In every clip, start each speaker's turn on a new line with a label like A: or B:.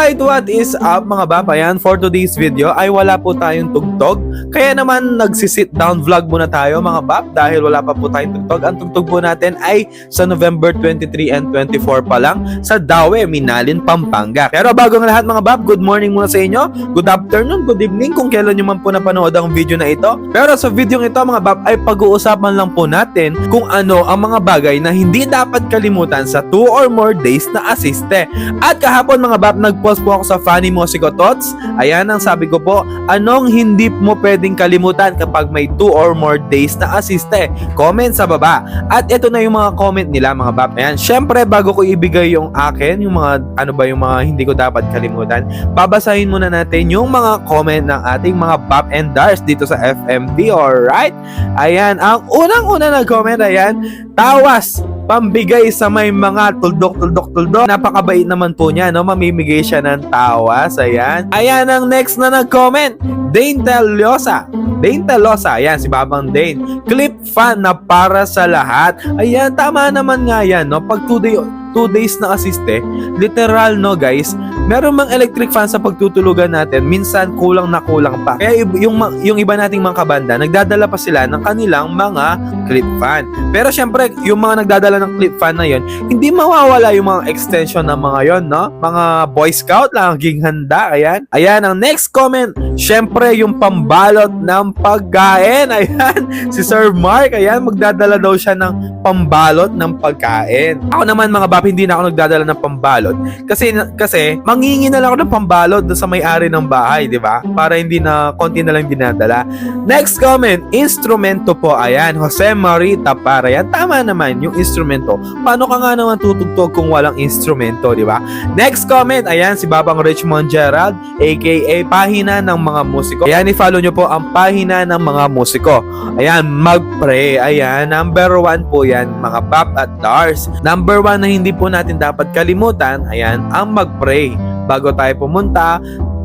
A: Alright, what is up mga bab? Ayan, for today's video ay wala po tayong tugtog. Kaya naman nagsisit down vlog muna tayo mga bab dahil wala pa po tayong tugtog. Ang tugtog po natin ay sa November 23 and 24 pa lang sa Dawe, Minalin, Pampanga. Pero bago ang lahat mga bab, good morning muna sa inyo. Good afternoon, good evening kung kailan nyo man po napanood ang video na ito. Pero sa video ito mga bab ay pag-uusapan lang po natin kung ano ang mga bagay na hindi dapat kalimutan sa 2 or more days na asiste. At kahapon mga bab, nag-post po ako sa Funny Musico Tots. Ayan ang sabi ko po, anong hindi mo pwedeng kalimutan kapag may 2 or more days na asiste? Comment sa baba. At ito na yung mga comment nila mga bab. Ayan, syempre bago ko ibigay yung akin, yung mga ano ba yung mga hindi ko dapat kalimutan, babasahin muna natin yung mga comment ng ating mga bab and dars dito sa FMD, alright? Ayan, ang unang-una na comment, ayan, tawas, pambigay sa may mga tuldok, tuldok, tuldok. Napakabait naman po niya, no? Mamimigay siya ng tawas. Ayan. Ayan ang next na nag-comment. Dane Telosa. Dane Telosa. Ayan, si Babang Dane. Clip fan na para sa lahat. Ayan, tama naman nga yan, no? Pag 2 day, two days na asiste, literal no guys, meron mang electric fan sa pagtutulugan natin, minsan kulang na kulang pa. Kaya yung, yung iba nating mga kabanda, nagdadala pa sila ng kanilang mga clip fan. Pero syempre, yung mga nagdadala ng clip fan na yon, hindi mawawala yung mga extension ng mga yon, no? Mga Boy Scout lang, gig handa, ayan. Ayan, ang next comment, syempre yung pambalot ng pagkain, ayan. Si Sir Mark, ayan, magdadala daw siya ng pambalot ng pagkain. Ako naman mga bap, hindi na ako nagdadala ng pambalot. Kasi, kasi mangingi na lang ako ng pambalot sa may-ari ng bahay, di ba? Para hindi na, konti na lang dinadala. Next comment, instrumento po. Ayan, Jose Marita para yan. Tama naman yung instrumento. Paano ka nga naman tutugtog kung walang instrumento, di ba? Next comment, ayan, si Babang Richmond Gerald, aka Pahina ng mga musiko. Ayan, i-follow nyo po ang Pahina ng mga musiko. Ayan, mag-pray. Ayan, number one po yan, mga pop at dars. Number one na hindi po natin dapat kalimutan, ayan, ang mag-pray. Bago tayo pumunta,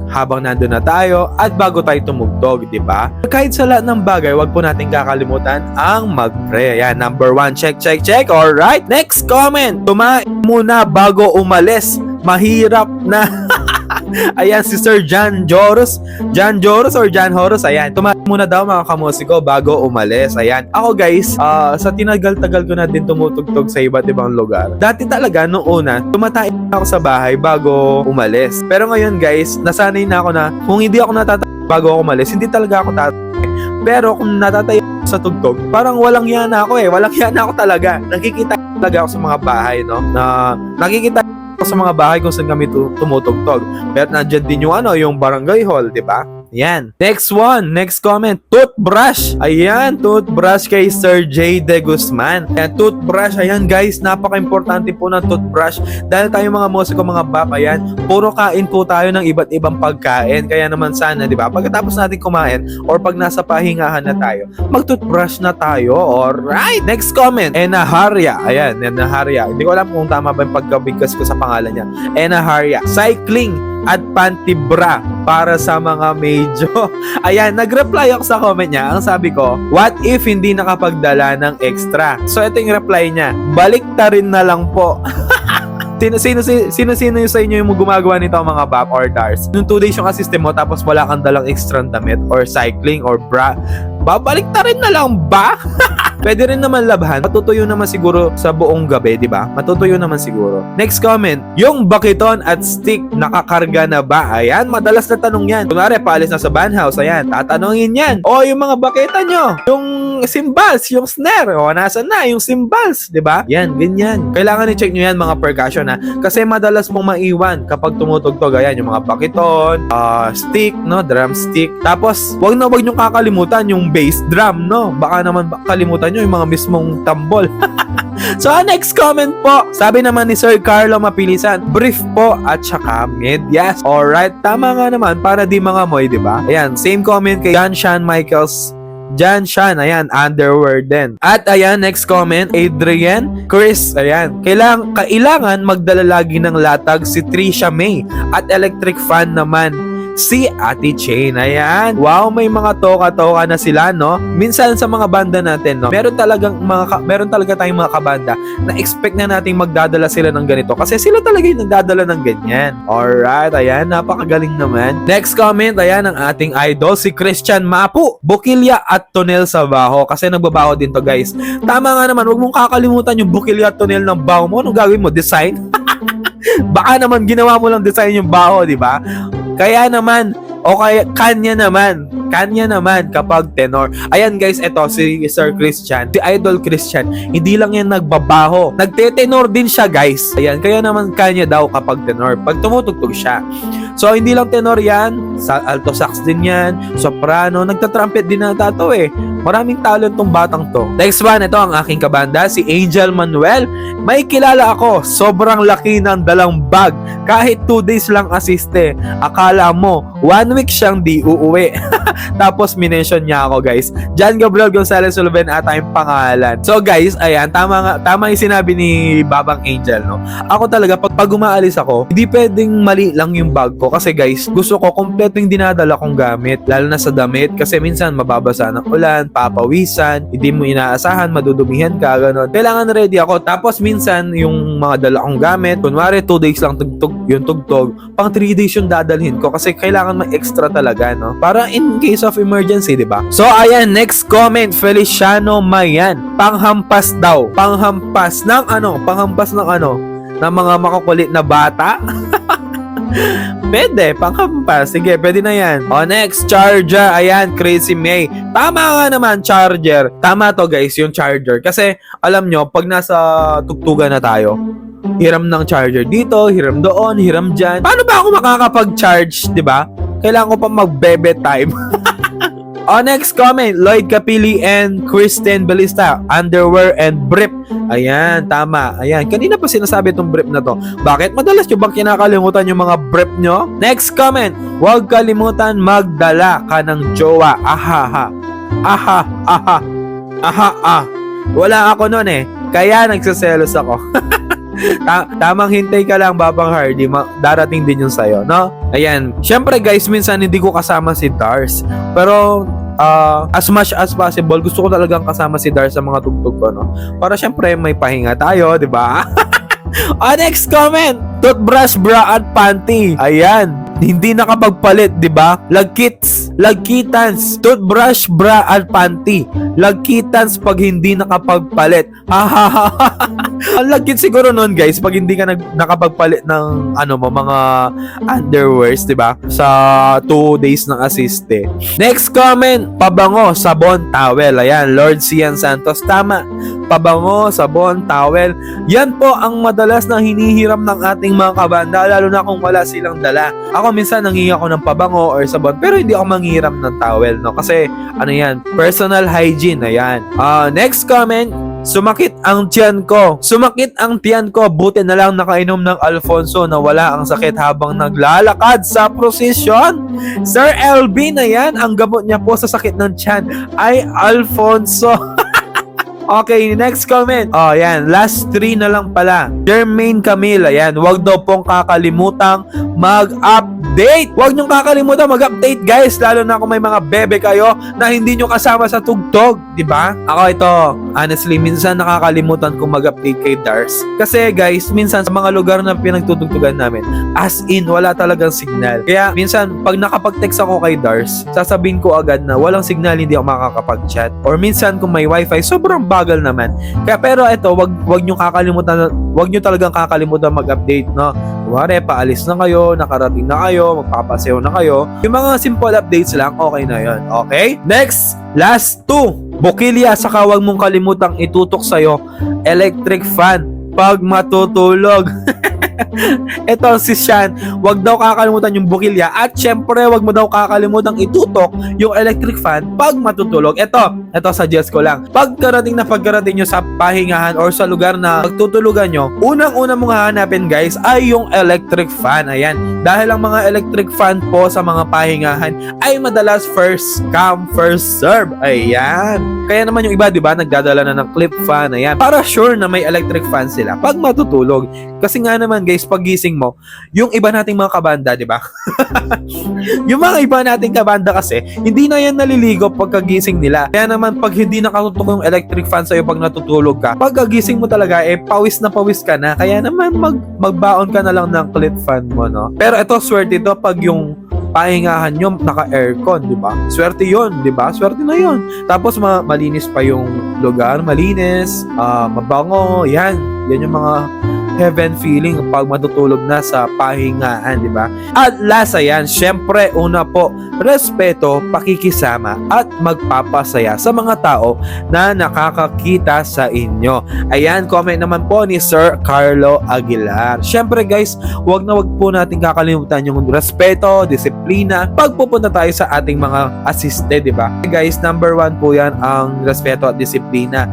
A: habang nandun na tayo at bago tayo tumugtog, di ba? Kahit sa lahat ng bagay, wag po natin kakalimutan ang mag-pray. Ayan, number one, check, check, check. Alright, next comment. Tumain muna bago umalis. Mahirap na. Ayan, si Sir John Joros. John Joros or John Horos. Ayan, tumain muna daw mga kamusiko bago umalis. Ayan, ako guys, ah, sa tinagal-tagal ko na din tumutugtog sa iba't ibang lugar. Dati talaga, noong una, tumatay ako sa bahay bago umalis. Pero ngayon guys, nasanay na ako na kung hindi ako natatay bago ako umalis, hindi talaga ako tatay. Pero kung natatay sa tugtog, parang walang yan ako eh. Walang yan ako talaga. Nakikita talaga ako sa mga bahay, no? Na nakikita sa mga bahay kung saan kami tu- tumutugtog. Pero nandyan din yung ano, yung barangay hall, di ba? Yan. Next one, next comment, toothbrush. Ayan, toothbrush kay Sir J. De Guzman. Ayan, toothbrush. Ayan guys, napaka-importante po ng toothbrush. Dahil tayo mga musiko, mga bap, ayan, puro kain po tayo ng iba't ibang pagkain. Kaya naman sana, di ba? Pagkatapos natin kumain or pag nasa pahingahan na tayo, mag-toothbrush na tayo. Alright. Next comment, Enaharia. Ayan, Enaharia. Hindi ko alam kung tama ba yung pagkabigkas ko sa pangalan niya. Enaharia. Cycling at pantibra para sa mga medyo. Ayan, nag-reply ako sa comment niya. Ang sabi ko, what if hindi nakapagdala ng extra? So, ito yung reply niya. Balik ta rin na lang po. Sino, sino, sino, sino, sa inyo yung gumagawa nito mga bap or dars? Nung 2 days yung assistant mo tapos wala kang dalang extra damit or cycling or bra, babalik ta rin na lang ba? Pwede rin naman labhan. Matutuyo naman siguro sa buong gabi, di ba? Matutuyo naman siguro. Next comment. Yung bakiton at stick, nakakarga na ba? Ayan, madalas na tanong yan. Kunwari, paalis na sa van house, ayan, tatanungin yan. O, yung mga bakita nyo, yung cymbals, yung snare, o, nasan na, yung cymbals, di ba? Yan, ganyan. Kailangan i-check nyo yan, mga percussion, ha? Kasi madalas pong maiwan kapag tumutugtog, ayan, yung mga bakiton, ah, stick, no, drum stick. Tapos, wag na wag nyo kakalimutan yung bass drum, no? Baka naman ba- kalimutan nyo yung mga mismong tambol. So, next comment po, sabi naman ni Sir Carlo Mapilisan, brief po at saka medyas. Alright, tama nga naman, para di mga moy, di ba? Ayan, same comment kay John Sean Michaels Jan Shan, ayan, underwear din. At ayan, next comment, Adrian Chris, ayan. Kailang, kailangan magdala lagi ng latag si Trisha May at electric fan naman si Ate Chain. Ayan. Wow, may mga toka-toka na sila, no? Minsan sa mga banda natin, no? Meron talagang mga meron talaga tayong mga kabanda na expect na nating magdadala sila ng ganito kasi sila talaga yung nagdadala ng ganyan. Alright, ayan, napakagaling naman. Next comment, ayan ang ating idol, si Christian Mapu, Bukilya at Tonel sa baho kasi nagbabaho din to guys. Tama nga naman, huwag mong kakalimutan yung Bukilya at Tonel ng baho mo. Anong gagawin mo? Design? Baka naman ginawa mo lang design yung baho, di ba? Kaya naman, o kaya kanya naman, kanya naman kapag tenor. Ayan guys, eto si Sir Christian, si Idol Christian, hindi lang yan nagbabaho, nagte-tenor din siya guys. Ayan, kaya naman kanya daw kapag tenor, pag tumutugtog siya. So hindi lang tenor yan, sa alto sax din yan, soprano, nagta-trumpet din na to eh. Maraming talent tong batang to. Next one, ito ang aking kabanda, si Angel Manuel. May kilala ako, sobrang laki ng dalang bag. Kahit 2 days lang asiste. Akala mo, one week siyang di uuwi. Tapos minention niya ako guys. John Gabriel Gonzalez Sullivan ata yung pangalan. So guys, ayan, tama nga, tama yung sinabi ni Babang Angel, no? Ako talaga, pag, pag umaalis ako, hindi pwedeng mali lang yung bag ko. Kasi guys, gusto ko kompleto yung dinadala kong gamit. Lalo na sa damit. Kasi minsan mababasa ng ulan, papawisan, hindi mo inaasahan, madudumihan ka, gano'n. Kailangan ready ako. Tapos minsan, yung mga dala kong gamit, kunwari 2 days lang tugtog, yung tugtog, pang 3 days yung dadalhin ko kasi kailangan may extra talaga, no? Para case of emergency, di ba? So, ayan, next comment, Feliciano Mayan. Panghampas daw. Panghampas ng ano? Panghampas ng ano? ng mga makukulit na bata? Pwede, panghampas. Sige, pwede na yan. O, next, charger. Ayan, Crazy May. Tama nga naman, charger. Tama to, guys, yung charger. Kasi, alam nyo, pag nasa tugtugan na tayo, hiram ng charger dito, hiram doon, hiram dyan. Paano ba ako makakapag-charge, di ba? Kailangan ko pa mag-bebe time. O next comment, Lloyd Capili and Kristen Balista, underwear and brief. Ayan, tama. Ayan, kanina pa sinasabi itong brief na to. Bakit? Madalas nyo bang kinakalimutan yung mga brief nyo? Next comment, huwag kalimutan magdala ka ng jowa. Ahaha. Aha, aha. Aha, ah. Wala ako nun eh. Kaya nagsaselos ako. Ta- tamang hintay ka lang, Babang Hardy. Ma- darating din yung sayo, no? Ayan. Siyempre, guys, minsan hindi ko kasama si Dars. Pero, ah, as much as possible, gusto ko talagang kasama si Dars sa mga tugtog ko, no? Para siyempre, may pahinga tayo, di ba? O, next comment. Toothbrush, bra, at panty. Ayan. Hindi nakapagpalit, di ba? Lagkits, lagkitans, toothbrush, bra, at panty. Lagkitans pag hindi nakapagpalit. Ang lagkit siguro nun, guys, pag hindi ka nag nakapagpalit ng ano mo mga underwears, 'di ba? Sa 2 days ng asiste. Next comment, pabango, sabon, towel. Ayan, Lord Sian Santos tama. Pabango, sabon, towel. Yan po ang madalas na hinihiram ng ating mga kabanda lalo na kung wala silang dala. Ako minsan nangingi ako ng pabango or sabon pero hindi ako manghiram ng towel, no? Kasi ano yan, personal hygiene, ayan. Ah, next comment, Sumakit ang tiyan ko. Sumakit ang tiyan ko. Buti na lang nakainom ng Alfonso na wala ang sakit habang naglalakad sa prosesyon. Sir LB na yan, ang gamot niya po sa sakit ng tiyan ay Alfonso. Okay, next comment. Oh, yan. Last three na lang pala. Jermaine Camille, ayan. Huwag daw pong kakalimutang mag-update. Huwag niyong kakalimutan mag-update, guys. Lalo na kung may mga bebe kayo na hindi niyo kasama sa tugtog. ba? Ako ito, honestly, minsan nakakalimutan kong mag-update kay Dars. Kasi, guys, minsan sa mga lugar na pinagtutugtugan namin, as in, wala talagang signal. Kaya, minsan, pag nakapag-text ako kay Dars, sasabihin ko agad na walang signal, hindi ako makakapag-chat. Or minsan, kung may wifi, sobrang bagal naman. Kaya pero ito, wag wag niyo kakalimutan, wag niyo talagang kakalimutan mag-update, no. Kuwari, paalis na kayo, nakarating na kayo, magpapaseho na kayo. Yung mga simple updates lang, okay na yon. Okay? Next, last two. Bukilya, saka wag mong kalimutang itutok sa'yo, electric fan pag matutulog. Ito si Shan, wag daw kakalimutan yung bukilya at syempre wag mo daw kakalimutan itutok yung electric fan pag matutulog. Ito, ito suggest ko lang. Pagkarating na pagkarating nyo sa pahingahan or sa lugar na magtutulugan nyo, unang-una mong hahanapin guys ay yung electric fan. Ayan. Dahil ang mga electric fan po sa mga pahingahan ay madalas first come, first serve. Ayan. Kaya naman yung iba, di ba, nagdadala na ng clip fan. Ayan. Para sure na may electric fan sila pag matutulog. Kasi nga naman guys, pagising mo, yung iba nating mga kabanda, di ba? yung mga iba nating kabanda kasi, hindi na yan naliligo pagkagising nila. Kaya naman, pag hindi nakatutok yung electric fan sa'yo pag natutulog ka, pagkagising mo talaga, eh, pawis na pawis ka na. Kaya naman, mag, magbaon ka na lang ng clit fan mo, no? Pero ito, swerte ito pag yung pahingahan nyo naka-aircon, di ba? Swerte yon, di ba? Swerte na yon. Tapos ma- malinis pa yung lugar, malinis, ah, mabango, yan. Yan yung mga heaven feeling pag matutulog na sa pahingaan, di ba? At last ayan, syempre una po, respeto, pakikisama at magpapasaya sa mga tao na nakakakita sa inyo. Ayan, comment naman po ni Sir Carlo Aguilar. Syempre guys, wag na wag po natin kakalimutan yung respeto, disiplina, pag pupunta tayo sa ating mga asiste, di ba? Guys, number one po yan ang respeto at disiplina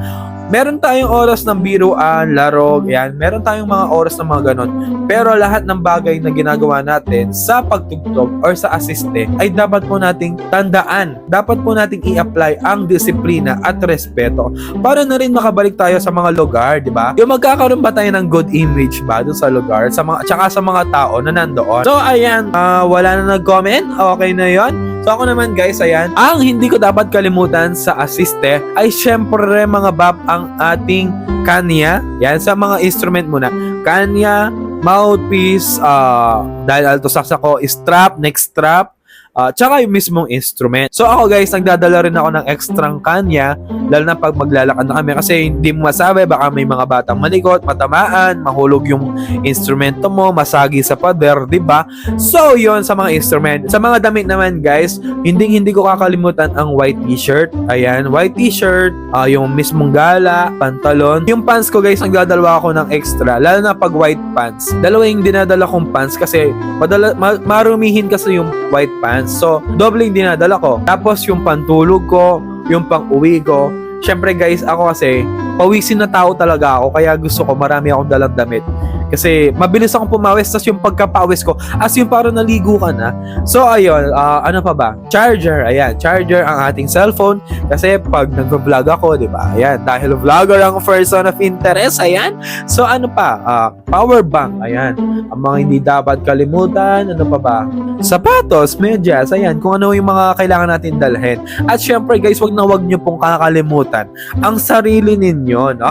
A: meron tayong oras ng biruan, laro, yan. Meron tayong mga oras ng mga ganon. Pero lahat ng bagay na ginagawa natin sa pagtugtog or sa asiste ay dapat po nating tandaan. Dapat po nating i-apply ang disiplina at respeto para na rin makabalik tayo sa mga lugar, di ba? Yung magkakaroon ba tayo ng good image ba dun sa lugar, sa mga, tsaka sa mga tao na nandoon. So, ayan, ah, wala na nag-comment. Okay na yon So ako naman guys, ayan, ang hindi ko dapat kalimutan sa asiste ay syempre mga bab ang ating kanya. Yan, sa mga instrument muna. Kanya, mouthpiece, uh, dahil alto sax ako, strap, neck strap, uh, tsaka yung mismong instrument. So ako guys, nagdadala rin ako ng extrang kanya, lalo na pag maglalakad na kami kasi hindi mo masabi, baka may mga batang malikot, matamaan, mahulog yung instrumento mo, masagi sa pader, di ba? So yon sa mga instrument. Sa mga damit naman guys, hindi hindi ko kakalimutan ang white t-shirt. Ayan, white t-shirt, ah, yung mismong gala, pantalon. Yung pants ko guys, nagdadalawa ako ng extra, lalo na pag white pants. Dalawa yung dinadala kong pants kasi madala, ma- marumihin kasi yung white pants. So, doble yung dinadala ko. Tapos yung pantulog ko, yung pang-uwi ko. Syempre guys, ako kasi, pawisin na tao talaga ako, kaya gusto ko marami akong dalang damit. Kasi mabilis akong pumawis, tapos yung pagkapawis ko, as yung parang naligo ka na. So ayun, ah, ano pa ba? Charger, ayan, charger ang ating cellphone. Kasi pag nag-vlog ako, di ba? Ayan, dahil vlogger ang person of interest, ayan. So ano pa? Ah, power bank, ayan. Ang mga hindi dapat kalimutan, ano pa ba? Sapatos, medyas, ayan, kung ano yung mga kailangan natin dalhin. At syempre guys, wag na wag nyo pong kakalimutan ang sarili ninyo, no?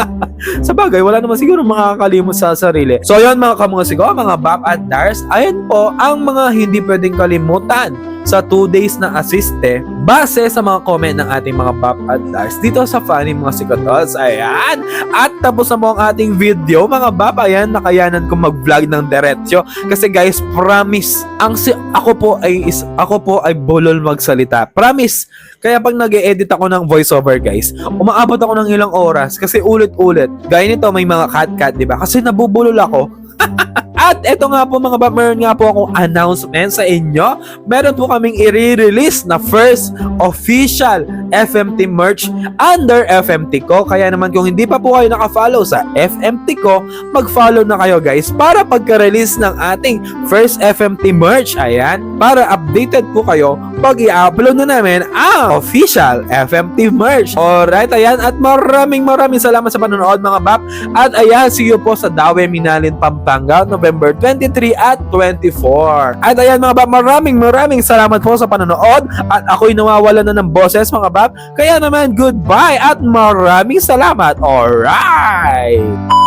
A: sa bagay, wala naman siguro makakalimot sa sarili. So, yun mga kamusigo, mga Bap at Dars, ayun po ang mga hindi pwedeng kalimutan sa 2 days na asiste base sa mga comment ng ating mga Bap at Dars dito sa Funny Mga Sikotos. Ayan! At tapos na po ang ating video, mga Bap. Ayan, nakayanan ko mag-vlog ng diretsyo. Kasi guys, promise, ang si ako po ay is, ako po ay bolol magsalita. Promise! Kaya pag nag edit ako ng voiceover guys, umaabot ako ng ilang oras kasi ulit-ulit. Gaya nito may mga cut-cut, di ba? Kasi nabubulol ako. At eto nga po mga ba, meron nga po akong announcement sa inyo. Meron po kaming i-release na first official FMT merch under FMT ko. Kaya naman kung hindi pa po kayo naka-follow sa FMT ko, mag-follow na kayo guys para pagka-release ng ating first FMT merch. Ayan, para updated po kayo pag i-upload na namin ang official FMT merch. Alright, ayan. At maraming maraming salamat sa panonood mga bab. At ayan, see you po sa Dawe Minalin, Pampanga, November 23 at 24. At ayan mga bab, maraming maraming salamat po sa panonood. At ako'y nawawala na ng boses mga bab. Kaya naman, goodbye at maraming salamat. Alright!